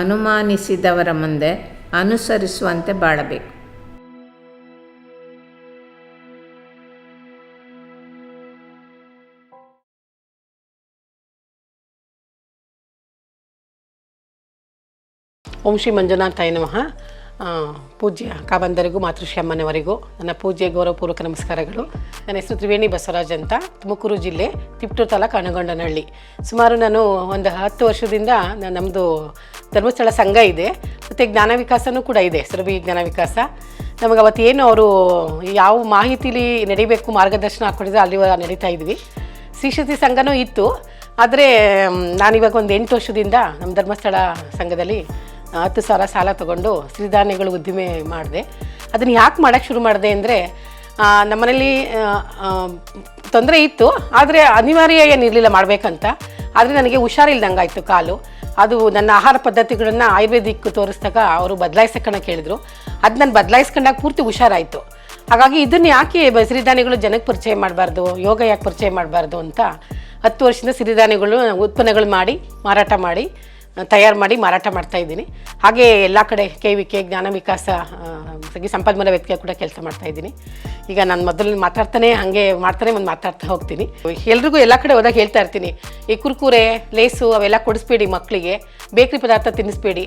ಅನುಮಾನಿಸಿದವರ ಮುಂದೆ ಅನುಸರಿಸುವಂತೆ ಬಾಳಬೇಕು. ಓಂ ಶ್ರೀ ಮಂಜುನಾಥಾಯ ನಮಃ. ಪೂಜ್ಯ ಕಾಬಂದರಿಗೂ, ಮಾತೃಶ್ರೀ ಅಮ್ಮನವರಿಗೂ ನನ್ನ ಪೂಜ್ಯ ಗೌರವಪೂರ್ವಕ ನಮಸ್ಕಾರಗಳು. ನನ್ನ ಹೆಸರು ತ್ರಿವೇಣಿ ಬಸವರಾಜ್ ಅಂತ, ತುಮಕೂರು ಜಿಲ್ಲೆ ತಿಪ್ಟೂರು ತಾಲೂಕು ಅನುಗೊಂಡನಹಳ್ಳಿ ಸುಮಾರು ನಾನು ಒಂದು ಹತ್ತು ವರ್ಷದಿಂದ ನಾನು ನಮ್ಮದು ಧರ್ಮಸ್ಥಳ ಸಂಘ ಇದೆ. ಮತ್ತು ಜ್ಞಾನ ವಿಕಾಸನೂ ಕೂಡ ಇದೆ, ಸುರಭಿ ಜ್ಞಾನ ವಿಕಾಸ. ನಮಗೆ ಅವತ್ತು ಅವರು ಯಾವ ಮಾಹಿತಿಲಿ ನಡಿಬೇಕು ಮಾರ್ಗದರ್ಶನ ಹಾಕೊಂಡಿದ್ರೆ ಅಲ್ಲಿ ನಡೀತಾ ಇದ್ವಿ. ಶ್ರೀಶಕ್ತಿ ಸಂಘನೂ ಇತ್ತು. ಆದರೆ ನಾನಿವಾಗ ಒಂದು ಎಂಟು ವರ್ಷದಿಂದ ನಮ್ಮ ಧರ್ಮಸ್ಥಳ ಸಂಘದಲ್ಲಿ ಹತ್ತು ಸಾವಿರ ಸಾಲ ತಗೊಂಡು ಸಿರಿಧಾನ್ಯಗಳು ಉದ್ದಿಮೆ ಮಾಡಿದೆ. ಅದನ್ನು ಯಾಕೆ ಮಾಡೋಕ್ಕೆ ಶುರು ಮಾಡಿದೆ ಅಂದರೆ ನಮ್ಮನೇಲಿ ತೊಂದರೆ ಇತ್ತು. ಆದರೆ ಅನಿವಾರ್ಯ ಏನಿರಲಿಲ್ಲ ಮಾಡಬೇಕಂತ. ಆದರೆ ನನಗೆ ಹುಷಾರಿಲ್ದಂಗೆ ಆಯಿತು ಕಾಲು. ಅದು ನನ್ನ ಆಹಾರ ಪದ್ಧತಿಗಳನ್ನು ಆಯುರ್ವೇದಿಕ್ ತೋರಿಸಿದಾಗ ಅವರು ಬದಲಾಯಿಸ್ಕೊಂಡ ಕೇಳಿದರು. ಅದು ನಾನು ಬದಲಾಯಿಸ್ಕೊಂಡಾಗ ಪೂರ್ತಿ ಹುಷಾರಾಯಿತು. ಹಾಗಾಗಿ ಇದನ್ನು ಯಾಕೆ ಸಿರಿಧಾನ್ಯಗಳು ಜನಕ್ಕೆ ಪರಿಚಯ ಮಾಡಬಾರ್ದು, ಯೋಗ ಯಾಕೆ ಪರಿಚಯ ಮಾಡಬಾರ್ದು ಅಂತ ಹತ್ತು ವರ್ಷದಿಂದ ಸಿರಿಧಾನ್ಯಗಳು ಉತ್ಪನ್ನಗಳು ಮಾಡಿ, ಮಾರಾಟ ಮಾಡಿ ತಯಾರು ಮಾಡಿ ಮಾರಾಟ ಮಾಡ್ತಾ ಇದ್ದೀನಿ. ಹಾಗೆ ಎಲ್ಲ ಕಡೆ ಕೆ ವಿ ಕೆ, ಜ್ಞಾನ ವಿಕಾಸ ಸಂಪನ್ಮೂಲ ವ್ಯಕ್ತಿಯ ಕೂಡ ಕೆಲಸ ಮಾಡ್ತಾ ಇದ್ದೀನಿ. ಈಗ ನಾನು ಮೊದಲು ಮಾತಾಡ್ತಾನೆ, ಹಾಗೆ ಮಾಡ್ತಾನೆ, ಒಂದು ಮಾತಾಡ್ತಾ ಹೋಗ್ತೀನಿ. ಎಲ್ರಿಗೂ ಎಲ್ಲ ಕಡೆ ಹೋದಾಗ ಹೇಳ್ತಾ ಇರ್ತೀನಿ, ಈ ಕುರ್ಕುರೆ, ಲೇಸು ಅವೆಲ್ಲ ಕೊಡಿಸ್ಬೇಡಿ ಮಕ್ಕಳಿಗೆ ಬೇಕರಿ ಪದಾರ್ಥ ತಿನ್ನಿಸ್ಬೇಡಿ.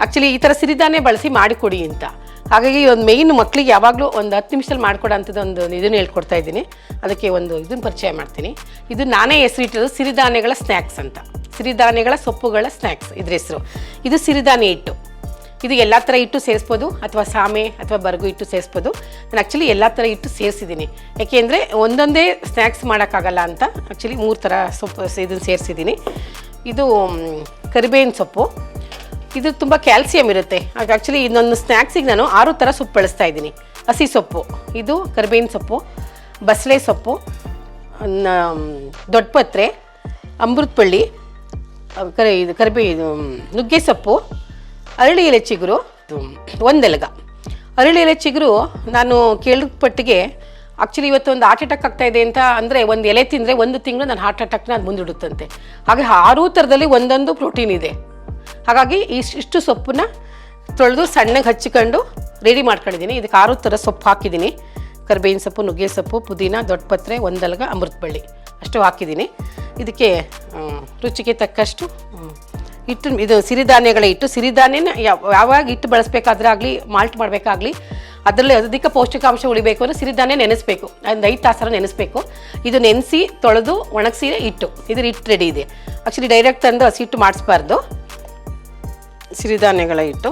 ಆ್ಯಕ್ಚುಲಿ ಈ ಥರ ಸಿರಿಧಾನ್ಯ ಬಳಸಿ ಮಾಡಿಕೊಡಿ ಅಂತ. ಹಾಗಾಗಿ ಒಂದು ಮೇಯ್ನ್ ಮಕ್ಕಳಿಗೆ ಯಾವಾಗಲೂ ಒಂದು ಹತ್ತು ನಿಮಿಷದಲ್ಲಿ ಮಾಡಿಕೊಡೋ ಅಂಥದ್ದು ಒಂದು ಇದನ್ನು ಹೇಳ್ಕೊಡ್ತಾ ಇದ್ದೀನಿ. ಅದಕ್ಕೆ ಒಂದು ಇದನ್ನು ಪರಿಚಯ ಮಾಡ್ತೀನಿ. ಇದು ನಾನೇ ಹೆಸರಿಟ್ಟಿರೋದು ಸಿರಿಧಾನ್ಯಗಳ ಸ್ನ್ಯಾಕ್ಸ್ ಅಂತ. ಸಿರಿಧಾನ್ಯಗಳ ಸೊಪ್ಪುಗಳ ಸ್ನ್ಯಾಕ್ಸ್ ಇದ್ರ ಹೆಸರು. ಇದು ಸಿರಿಧಾನ್ಯ ಹಿಟ್ಟು. ಇದು ಎಲ್ಲ ಥರ ಹಿಟ್ಟು ಸೇರಿಸ್ಬೋದು, ಅಥವಾ ಸಾಮೆ, ಅಥವಾ ಬರಗು ಹಿಟ್ಟು ಸೇರಿಸ್ಬೋದು. ನಾನು ಆ್ಯಕ್ಚುಲಿ ಎಲ್ಲ ಥರ ಹಿಟ್ಟು ಸೇರಿಸಿದ್ದೀನಿ. ಯಾಕೆಂದರೆ ಒಂದೊಂದೇ ಸ್ನ್ಯಾಕ್ಸ್ ಮಾಡೋಕ್ಕಾಗಲ್ಲ ಅಂತ ಆ್ಯಕ್ಚುಲಿ ಮೂರು ಥರ ಸೊಪ್ಪು ಇದನ್ನು ಸೇರಿಸಿದ್ದೀನಿ. ಇದು ಕರಿಬೇವಿನ ಸೊಪ್ಪು ಇದು ತುಂಬ ಕ್ಯಾಲ್ಸಿಯಂ ಇರುತ್ತೆ. ಆ್ಯಕ್ಚುಲಿ ಇನ್ನೊಂದು ಸ್ನ್ಯಾಕ್ಸಿಗೆ ನಾನು ಆರು ಥರ ಸೊಪ್ಪು ಬಳಸ್ತಾ ಇದ್ದೀನಿ. ಹಸಿ ಸೊಪ್ಪು, ಇದು ಕರಿಬೇವಿನ ಸೊಪ್ಪು, ಬಸಳೆ ಸೊಪ್ಪು ದೊಡ್ಡಪತ್ರೆ ಅಮೃತ್ಪಳ್ಳಿ ಕರಿ, ಇದು ಕರಿಬೇ, ಇದು ನುಗ್ಗೆ ಸೊಪ್ಪು ಅರಳಿ ಎಲೆ ಚಿಗುರು ಒಂದೆಲಗ. ಅರಳಿ ಎಲೆ ಚಿಗುರು ನಾನು ಕೇಳಿಪಟ್ಟಿಗೆ ಆ್ಯಕ್ಚುಲಿ ಇವತ್ತು ಒಂದು ಹಾರ್ಟ್ ಅಟ್ಯಾಕ್ ಆಗ್ತಾ ಇದೆ ಅಂತ ಅಂದರೆ ಒಂದು ಎಲೆ ತಿಂದರೆ ಒಂದು ತಿಂಗಳು ನಾನು ಹಾರ್ಟ್ ಅಟ್ಯಾಕ್ನ ಅದು ಮುಂದಿಡುತ್ತಂತೆ. ಹಾಗೆ ಆರೂ ಥರದಲ್ಲಿ ಒಂದೊಂದು ಪ್ರೋಟೀನ್ ಇದೆ. ಹಾಗಾಗಿ ಇಷ್ಟು ಸೊಪ್ಪನ್ನ ತೊಳೆದು ಸಣ್ಣಗೆ ಹಚ್ಚಿಕೊಂಡು ರೆಡಿ ಮಾಡ್ಕೊಂಡಿದ್ದೀನಿ. ಇದಕ್ಕೆ ಆರು ಥರ ಸೊಪ್ಪು ಹಾಕಿದ್ದೀನಿ. ಕರ್ಬೇವಿನ ಸೊಪ್ಪು, ನುಗ್ಗೆ ಸೊಪ್ಪು, ಪುದೀನ, ದೊಡ್ಡಪತ್ರೆ, ಒಂದಲ್ಗ ಅಮೃತಬಳ್ಳಿ ಅಷ್ಟು ಹಾಕಿದ್ದೀನಿ. ಇದಕ್ಕೆ ರುಚಿಗೆ ತಕ್ಕಷ್ಟು ಹಿಟ್ಟು, ಇದು ಸಿರಿಧಾನ್ಯಗಳ ಹಿಟ್ಟು. ಸಿರಿಧಾನ್ಯನ ಯಾವ- ಯಾವಾಗ ಹಿಟ್ಟು ಬಳಸಬೇಕಾದ್ರೆ ಆಗಲಿ, ಮಾಲ್ಟ್ ಮಾಡಬೇಕಾಗ್ಲಿ, ಅದರಲ್ಲಿ ಅಧಿಕ ಪೌಷ್ಟಿಕಾಂಶ ಉಳಿಬೇಕು ಅಂದರೆ ಸಿರಿಧಾನ್ಯ ನೆನೆಸಬೇಕು. ಒಂದು ಐದು ತಾಸರ ನೆನೆಸಬೇಕು. ಇದು ನೆನೆಸಿ, ತೊಳೆದು ಒಣಗಿಸಿ ಹಿಟ್ಟು. ಇದ್ರ ಹಿಟ್ಟು ರೆಡಿ ಇದೆ. ಆ್ಯಕ್ಚುಲಿ ಡೈರೆಕ್ಟ್ ತಂದು ಹಸಿ ಹಿಟ್ಟು ಮಾಡಿಸ್ಬಾರ್ದು. ಸಿರಿಧಾನ್ಯಗಳ ಹಿಟ್ಟು,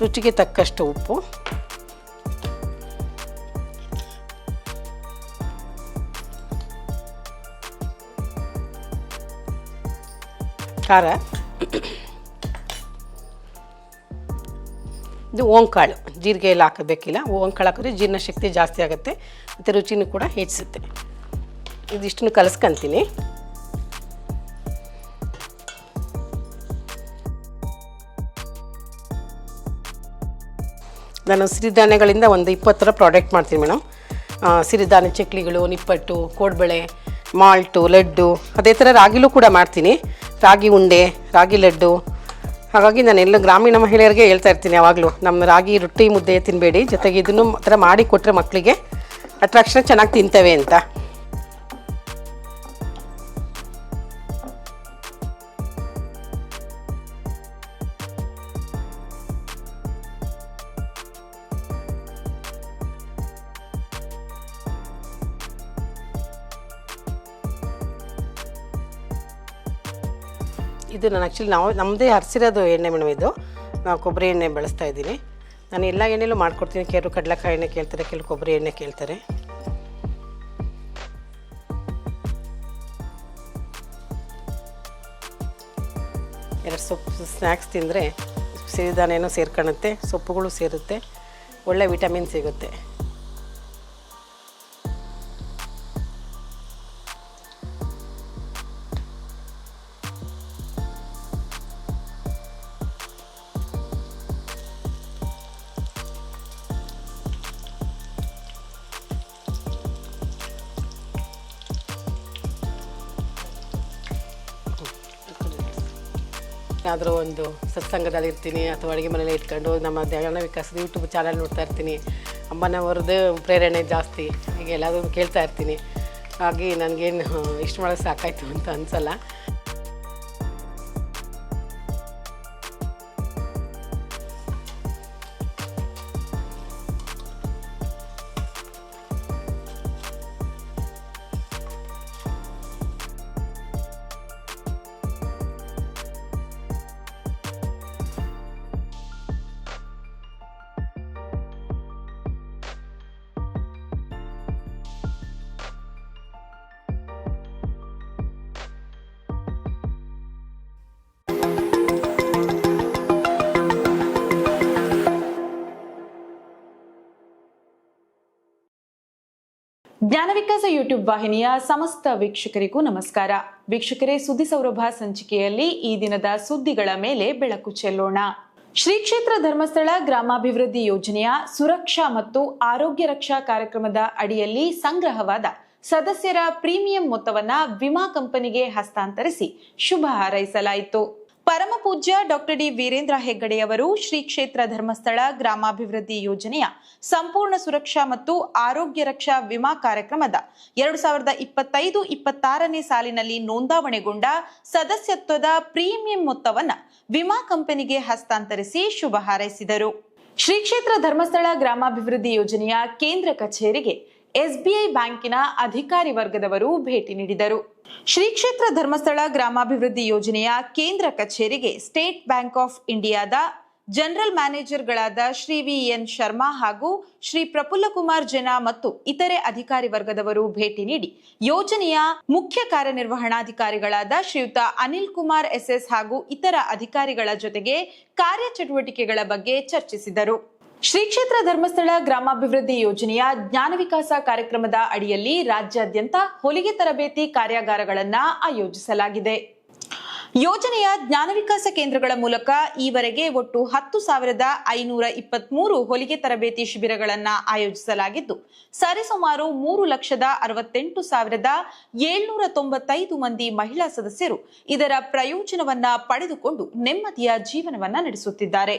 ರುಚಿಗೆ ತಕ್ಕಷ್ಟು ಉಪ್ಪು. ಖಾರ. ಇದು ಓಂಕಾಳು, ಜೀರಿಗೆ ಎಲ್ಲ ಹಾಕಬೇಕಿಲ್ಲ. ಓಂಕಾಳು ಹಾಕಿದ್ರೆ ಜೀರ್ಣಶಕ್ತಿ ಜಾಸ್ತಿ ಆಗುತ್ತೆ, ಮತ್ತು ರುಚಿನೂ ಕೂಡ ಹೆಚ್ಚಿಸುತ್ತೆ. ಇದಿಷ್ಟನ್ನು ಕಲಿಸ್ಕೊಂತೀನಿ. ನಾನು ಸಿರಿಧಾನ್ಯಗಳಿಂದ ಒಂದು ಇಪ್ಪತ್ತರ ಪ್ರಾಡಕ್ಟ್ ಮಾಡ್ತೀನಿ ಮೇಡಮ್ ಸಿರಿಧಾನ್ಯ ಚಕ್ಲಿಗಳು, ನಿಪ್ಪಟ್ಟು, ಕೋಡ್ಬಳೆ ಮಾಲ್ಟು ಲಡ್ಡು, ಅದೇ ಥರ ರಾಗಿಲೂ ಕೂಡ ಮಾಡ್ತೀನಿ. ರಾಗಿ ಉಂಡೆ, ರಾಗಿ ಲಡ್ಡು. ಹಾಗಾಗಿ ನಾನು ಎಲ್ಲ ಗ್ರಾಮೀಣ ಮಹಿಳೆಯರಿಗೆ ಹೇಳ್ತಾ ಇರ್ತೀನಿ ಯಾವಾಗಲೂ, ನಮ್ಮ ರಾಗಿ ರೊಟ್ಟಿ ಮುದ್ದೆ ತಿನ್ನಬೇಡಿ ಜೊತೆಗೆ ಇದನ್ನು ಥರ ಮಾಡಿ ಕೊಟ್ಟರೆ ಮಕ್ಕಳಿಗೆ ಅಟ್ರಾಕ್ಷನ್ ಚೆನ್ನಾಗಿ ತಿಂತೇವೆ ಅಂತ. ಇದು ನಾನು ಆ್ಯಕ್ಚುಲಿ ನಾವು ನಮ್ಮದೇ ಹರಿಸಿರೋದು ಎಣ್ಣೆ ಮೇಡಮ್ ಇದು. ನಾವು ಕೊಬ್ಬರಿ ಎಣ್ಣೆ ಬಳಸ್ತಾ ಇದ್ದೀನಿ. ನಾನು ಎಲ್ಲ ಎಣ್ಣೆಲೂ ಮಾಡ್ಕೊಡ್ತೀನಿ. ಕೆಲವರು ಕಡಲೆಕಾಯಿ ಎಣ್ಣೆ ಕೇಳ್ತಾರೆ ಕೆಲವು ಕೊಬ್ಬರಿ ಎಣ್ಣೆ ಕೇಳ್ತಾರೆ. ಎರಡು ಸೊಪ್ಪು ಸ್ನ್ಯಾಕ್ಸ್ ತಿಂದರೆ, ಸಿರಿಧಾನ್ಯನೂ ಸೇರ್ಕೊಳ್ಳುತ್ತೆ ಸೊಪ್ಪುಗಳು ಸೇರುತ್ತೆ. ಒಳ್ಳೆ ವಿಟಮಿನ್ ಸಿಗುತ್ತೆ. ಯಾವುದಾದ್ರೂ ಒಂದು ಸತ್ಸಂಗದಲ್ಲಿ ಇರ್ತೀನಿ ಅಥವಾ ಅಡುಗೆ ಮನೇಲಿ ಇಟ್ಕೊಂಡು ನಮ್ಮ ಧ್ಯಾನ ವಿಕಾಸದ ಯೂಟ್ಯೂಬ್ ಚಾನಲ್ ನೋಡ್ತಾ ಇರ್ತೀನಿ. ಅಮ್ಮನವ್ರದ್ದು ಪ್ರೇರಣೆ ಜಾಸ್ತಿ. ಹೀಗೆ ಎಲ್ಲಾದರೂ ಕೇಳ್ತಾ ಇರ್ತೀನಿ. ಹಾಗೆ ನನಗೇನು ಇಷ್ಟು ಮಾಡೋಕ್ಕೆ ಸಾಕಾಯಿತು ಅಂತ ಅನಿಸಲ್ಲ. ಜ್ಞಾನ ವಿಕಾಸ ಯೂಟ್ಯೂಬ್ ವಾಹಿನಿಯ ಸಮಸ್ತ ವೀಕ್ಷಕರಿಗೂ ನಮಸ್ಕಾರ. ವೀಕ್ಷಕರೇ, ಸುದ್ದಿ ಸೌರಭ ಸಂಚಿಕೆಯಲ್ಲಿ ಈ ದಿನದ ಸುದ್ದಿಗಳ ಮೇಲೆ ಬೆಳಕು ಚೆಲ್ಲೋಣ. ಶ್ರೀ ಕ್ಷೇತ್ರ ಧರ್ಮಸ್ಥಳ ಗ್ರಾಮಾಭಿವೃದ್ಧಿ ಯೋಜನೆಯ ಸುರಕ್ಷಾ ಮತ್ತು ಆರೋಗ್ಯ ರಕ್ಷಾ ಕಾರ್ಯಕ್ರಮದ ಅಡಿಯಲ್ಲಿ ಸಂಗ್ರಹವಾದ ಸದಸ್ಯರ ಪ್ರೀಮಿಯಂ ಮೊತ್ತವನ್ನ ವಿಮಾ ಕಂಪನಿಗೆ ಹಸ್ತಾಂತರಿಸಿ ಶುಭ ಹಾರೈಸಲಾಯಿತು. ಪೂಜ್ಯ ಡಾಕ್ಟರ್ ಡಿ ವೀರೇಂದ್ರ ಹೆಗ್ಗಡೆಯವರು ಶ್ರೀ ಕ್ಷೇತ್ರ ಧರ್ಮಸ್ಥಳ ಗ್ರಾಮಾಭಿವೃದ್ಧಿ ಯೋಜನೆಯ ಸಂಪೂರ್ಣ ಸುರಕ್ಷಾ ಮತ್ತು ಆರೋಗ್ಯ ರಕ್ಷಾ ವಿಮಾ ಕಾರ್ಯಕ್ರಮದ ಎರಡು ಸಾವಿರದ ಇಪ್ಪತ್ತೈದು, ಇಪ್ಪತ್ತಾರನೇ ಸಾಲಿನಲ್ಲಿ ನೋಂದಾವಣೆಗೊಂಡ ಸದಸ್ಯತ್ವದ ಪ್ರೀಮಿಯಂ ಮೊತ್ತವನ್ನು ವಿಮಾ ಕಂಪನಿಗೆ ಹಸ್ತಾಂತರಿಸಿ ಶುಭ ಹಾರೈಸಿದರು. ಶ್ರೀ ಕ್ಷೇತ್ರ ಧರ್ಮಸ್ಥಳ ಗ್ರಾಮಾಭಿವೃದ್ಧಿ ಯೋಜನೆಯ ಕೇಂದ್ರ ಕಚೇರಿಗೆ ಎಸ್ಬಿಐ ಬ್ಯಾಂಕಿನ ಅಧಿಕಾರಿ ವರ್ಗದವರು ಭೇಟಿ ನೀಡಿದರು. ಶ್ರೀ ಕ್ಷೇತ್ರ ಧರ್ಮಸ್ಥಳ ಗ್ರಾಮಾಭಿವೃದ್ಧಿ ಯೋಜನೆಯ ಕೇಂದ್ರ ಕಚೇರಿಗೆ ಸ್ಟೇಟ್ ಬ್ಯಾಂಕ್ ಆಫ್ ಇಂಡಿಯಾದ ಜನರಲ್ ಮ್ಯಾನೇಜರ್ಗಳಾದ ಶ್ರೀ ವಿ ಎನ್ ಶರ್ಮಾ ಹಾಗೂ ಶ್ರೀ ಪ್ರಫುಲ್ಲ ಕುಮಾರ್ ಜೆನಾ ಮತ್ತು ಇತರೆ ಅಧಿಕಾರಿ ವರ್ಗದವರು ಭೇಟಿ ನೀಡಿ ಯೋಜನೆಯ ಮುಖ್ಯ ಕಾರ್ಯನಿರ್ವಹಣಾಧಿಕಾರಿಗಳಾದ ಶ್ರೀಯುತ ಅನಿಲ್ ಕುಮಾರ್ ಎಸ್ಎಸ್ ಹಾಗೂ ಇತರ ಅಧಿಕಾರಿಗಳ ಜೊತೆಗೆ ಕಾರ್ಯಚಟುವಟಿಕೆಗಳ ಬಗ್ಗೆ ಚರ್ಚಿಸಿದರು. ಶ್ರೀ ಕ್ಷೇತ್ರ ಧರ್ಮಸ್ಥಳ ಗ್ರಾಮಾಭಿವೃದ್ಧಿ ಯೋಜನೆಯ ಜ್ಞಾನ ವಿಕಾಸ ಕಾರ್ಯಕ್ರಮದ ಅಡಿಯಲ್ಲಿ ರಾಜ್ಯಾದ್ಯಂತ ಹೊಲಿಗೆ ತರಬೇತಿ ಕಾರ್ಯಾಗಾರಗಳನ್ನ ಆಯೋಜಿಸಲಾಗಿದೆ. ಯೋಜನೆಯ ಜ್ಞಾನ ವಿಕಾಸ ಕೇಂದ್ರಗಳ ಮೂಲಕ ಈವರೆಗೆ ಒಟ್ಟು ಹತ್ತು ಸಾವಿರದ ಐನೂರ ಇಪ್ಪತ್ಮೂರು ಹೊಲಿಗೆ ತರಬೇತಿ ಶಿಬಿರಗಳನ್ನ ಆಯೋಜಿಸಲಾಗಿದ್ದು ಸರಿಸುಮಾರು ಮೂರು ಲಕ್ಷದ ಅರವತ್ತೆಂಟು ಸಾವಿರದ ಏಳ್ನೂರ ತೊಂಬತ್ತೈದು ಮಂದಿ ಮಹಿಳಾ ಸದಸ್ಯರು ಇದರ ಪ್ರಯೋಜನವನ್ನ ಪಡೆದುಕೊಂಡು ನೆಮ್ಮದಿಯ ಜೀವನವನ್ನ ನಡೆಸುತ್ತಿದ್ದಾರೆ.